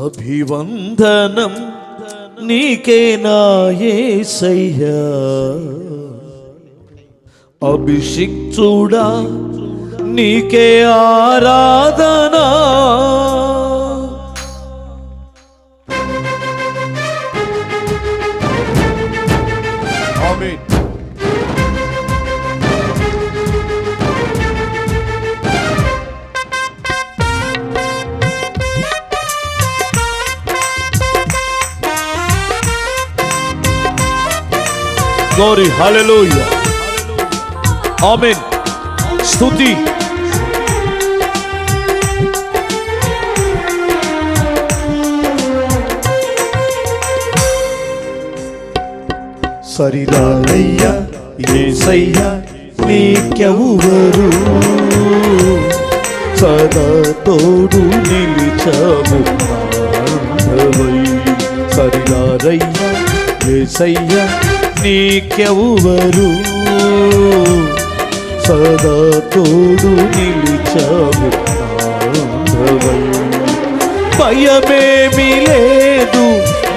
అభివందనం నీకే నా యేసయ్యా అభిషిక్తుడా నీకే ఆరాధనా. గోరి హల్లెలూయా ఆమేన్ స్తుతి సరిరాలయ్యా ఏసయ్యా నీకెవ్వరు సదా తోడు నిలిచావు నావై. సరిరారయ్యా ఏసయ్యా నీకెవ్వరు? సదా తోడు నిలిచావు. భయమేమి లేదు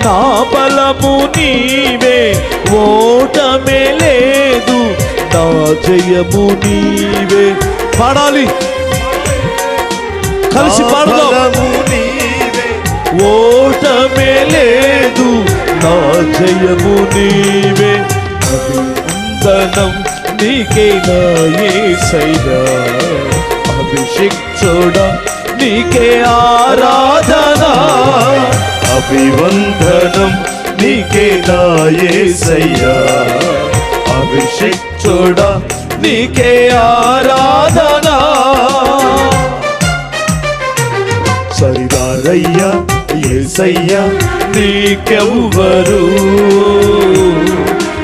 నా బలము నీవే ఓటమే లేదు నా జయము నీవే. పాడాలి. కలిసి పాడదాం. బలము నీవే. ఓటమే లేదు. నా జయము నీవే అభివందనం నీకే నా యేసయ్యా అభిషిక్తుడ నీకే ఆరాధన. అభివందనం నీకే నా యేసయ్యా అభిషిక్తుడ నీకే ఆరాధన. సరిదారయ్యా ఏసయ్యా నీకెవ్వరు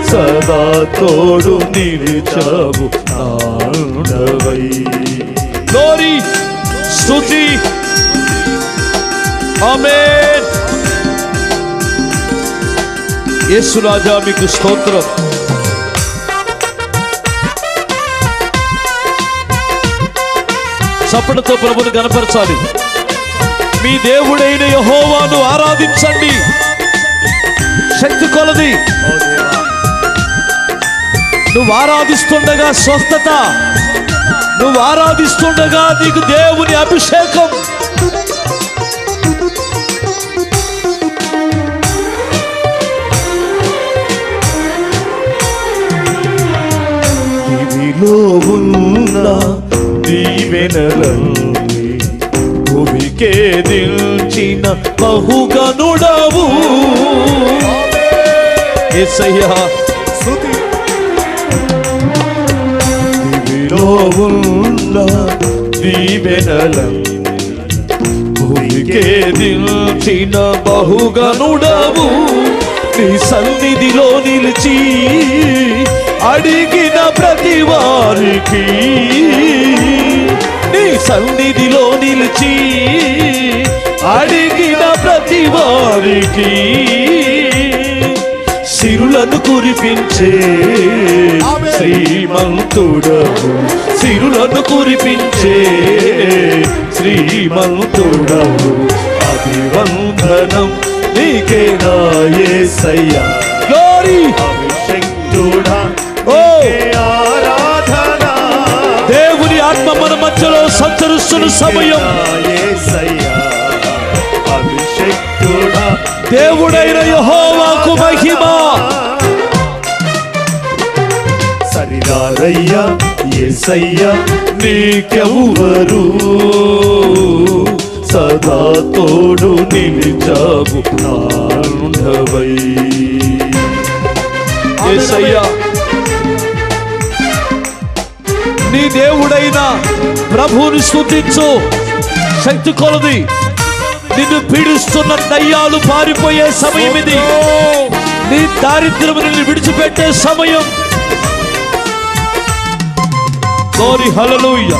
సదా తోడు నిలిచావు నాడవై గోరి స్థుతి ఆమేన్. యేసు రాజా మీకు స్తోత్రం. చప్పటితో ప్రభుని కనపరచాలి మీ దేవుడైన యహోవాను ఆరాధించండి. శక్తి కొలది నువ్వు ఆరాధిస్తుండగా స్వస్థత. నువ్వు ఆరాధిస్తుండగా నీకు దేవుని అభిషేకం. ఉన్న దీవెనలన్నీ నీకే దిల్చిన బహుగనుడవు. ఎసయ్యా స్తుతి ఉన్న దీవెనలన్నీ భూమికే దిల్చిన బహుగనుడవు. నీ సన్నిధిలో నిలిచి అడిగిన ప్రతివా సన్నిధిలో నిలిచి అడిగిన ప్రతి వారికి సిరులను కురిపించే. శ్రీమంతుడవు. సిరులను కురిపించే శ్రీమంతుడవు. అభివందనం నీకే నా యేసయ్యా సంచరిస్తున్న సమయం. దేవుడైన యహోవాకు మహిమ. సరిదారయ్యా యేసయ్యా నీకెవ్వరు సదా తోడు నిలిచావు. నాండవై యేసయ్యా నీ దేవుడైన ప్రభువుని స్థుతించు శక్తి కొలది. నిన్ను పీడిస్తున్న దయ్యాలు పారిపోయే సమయం ఇది. నీ దారిద్ర్యం నిన్ను విడిచిపెట్టే సమయం. గోరి హల్లెలూయా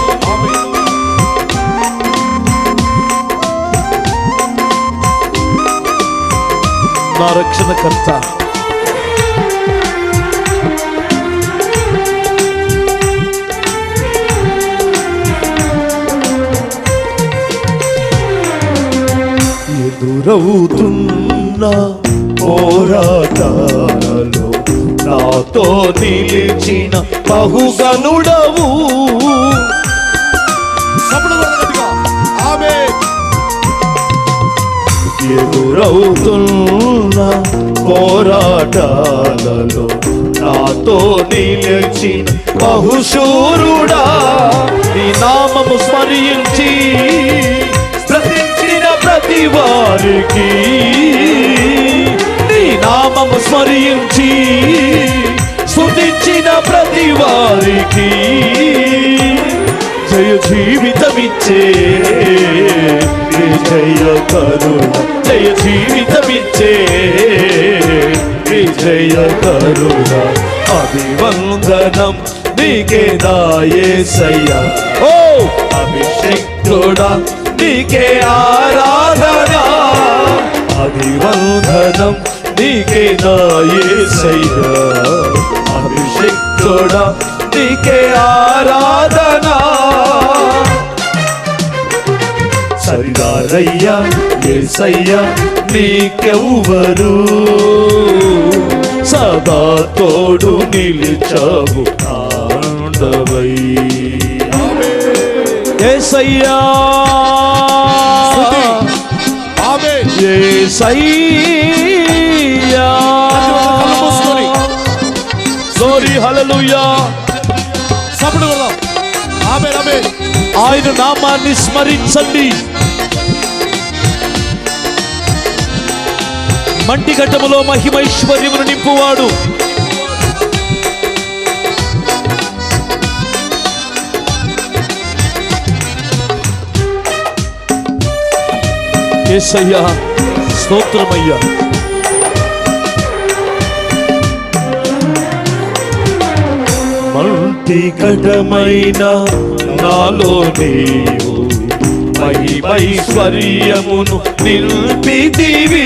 నా రక్షణకర్త ఎదురవుతున్న పోరాటాలలో నాతో నిలిచిన బహుగనుడవు. ఎదురవుతున్న పోరాటాలలో నాతో నిలిచిన బహుశూరుడా. నీ నామము స్మరించి ప్రతించిన వారికి నీ నామము స్మరించి స్తుతించిన ప్రతి వారికి జయ జీవితమిచ్చే. విజయ కరుణ. జయ జీవితమిచ్చే. విజయ కరుణ. అభివందనం నీకే దాయేసయ్య ఓ అభిషేక్తుడా నీకే ఆరాధన అభివందనం నీకే దాయేసయ్య అభిషేక్తుడా నీకే ఆరాధన. సరిదారయ్యా ఏసయ్యా నీకెవ్వరు. సదా తోడు నిలిచావు ఆండవై ఏసయ్యా. ఏసయ్యా. సారీ కొడదాం. ఆమె ఆమె ఆయన నామాన్ని స్మరించండి. మంటి ఘట్టములో మహిమైశ్వర్యమును నింపువాడు. యేసయ్యా స్తోత్రమయ్యా. మంటి కటమైన నాలో నీవు మహిమైశ్వర్యమును నిల్పితివి.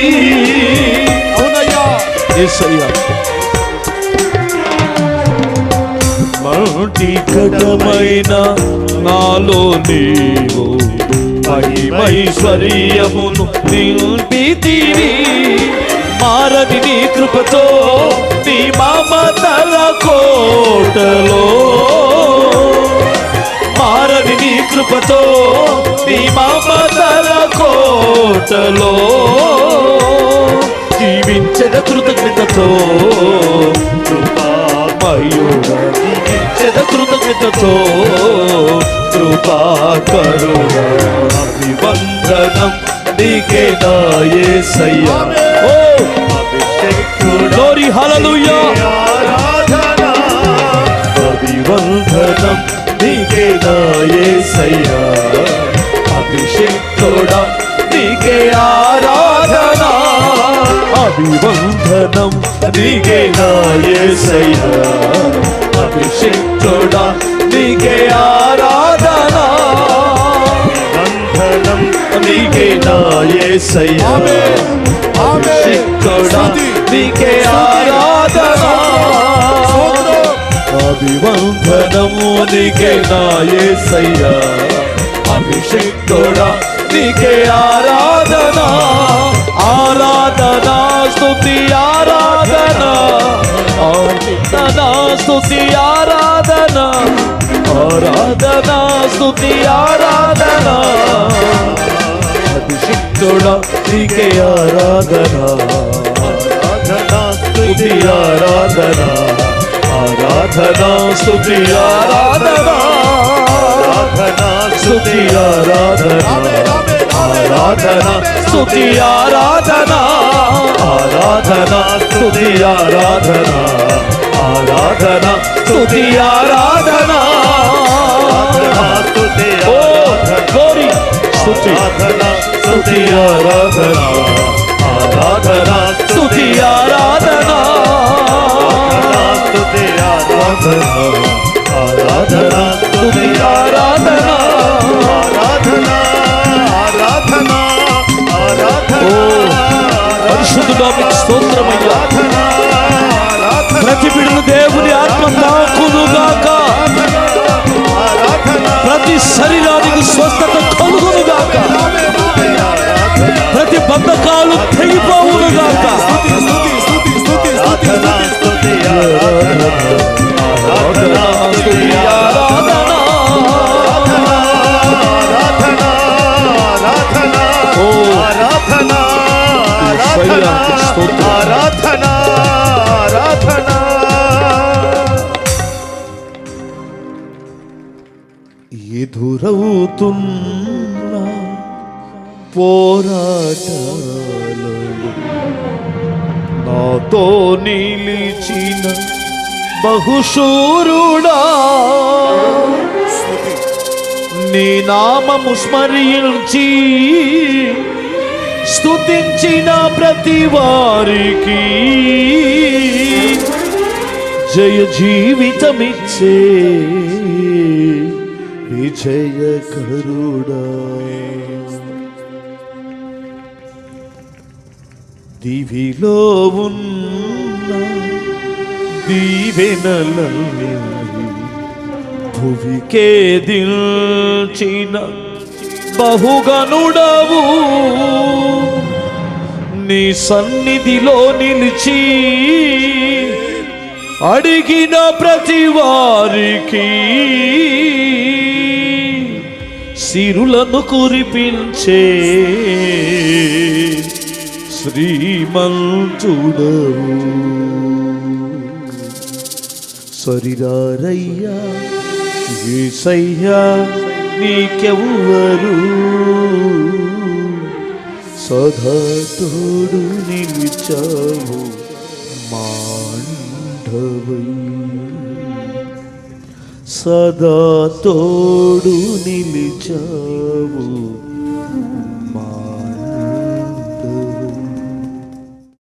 అవునయ్యా. యేసయ్యా మంటి కటమైన నాలో నీవు మహిమైశ్వర్యమును నింపితివి మారది నీ కృపతో నీ మమతల కోటలో. మారది నీ కృపతో నీ మమతల కోటలో. జీవించద కృతజ్ఞతతో కృపామయుడ జీవించద కృతజ్ఞతతో. కృపా కరుణ అభివందనం నీకే నాయసయ్యా ఓ Glory, hallelujah. ఆరాధన. అభివందనం నీకే నాయసయ్యా అభిషేక్తుడా నీకే ఆరాధన. అభివందనం నీకే నాయసయ్యా అభిషేక్తుడా నీకే ఆరాధన. బంధనం నీకే నాయసయ్యా స్తుతి. నీకే ఆరాధన. అభివందనము నీకే నాయసయ్యా అభిషేక్తుడా నీకే ఆరాధన. ఆరాధన స్తుతి ఆరాధన. ఆరాధన స్తుతి ఆరాధన. ఆరాధన స్తుతి ఆరాధన. అభిషిక్తుడా నీకే ఆరాధన. ఆరాధన స్తుతి ఆరాధన. ఆరాధన స్తుతి ఆరాధన. ఆరాధన స్తుతి ఆరాధన. ఆరాధన స్తుతి ఆరాధన. ఆరాధన స్తుతి ఆరాధన. ఆరాధన స్తుతి ఆరాధన. స్తుతి ఆరాధన ఆరాధన స్తుతి ఆరాధన ఆరాధన స్తుతి ఆరాధన ఓ పరిశుద్ధుడా మీకు స్తోత్రమయ్యా ప్రతి బిడ్డను దేవుని ఆత్మ తాకునుగాక ప్రతి శరీరానికి స్వస్థత కలుగునుగాక ప్రతి బంధకాలు తెగిపోవును గాక స్తుతి స్తుతి స్తుతి స్తుతి నాతో నిలిచిన బహుశూరుడా. నీ నామము స్మరించి స్తుతించిన ప్రతి వారికి జయ జీవితమిచ్చే విజయ కరుడా. దివిలో ఉన్న దీవెనలని భువికే దిల్చిన బహుగనుడవు. నీ సన్నిధిలో నిలిచి అడిగిన ప్రతి వారికి సిరులను కురిపించే శ్రీమంతుడవు. సరిరారయ్యా ఏసయ్యా నీకెవ్వరు సదా తోడు నిలిచావు మాండవై. సదా తోడు నిలిచావు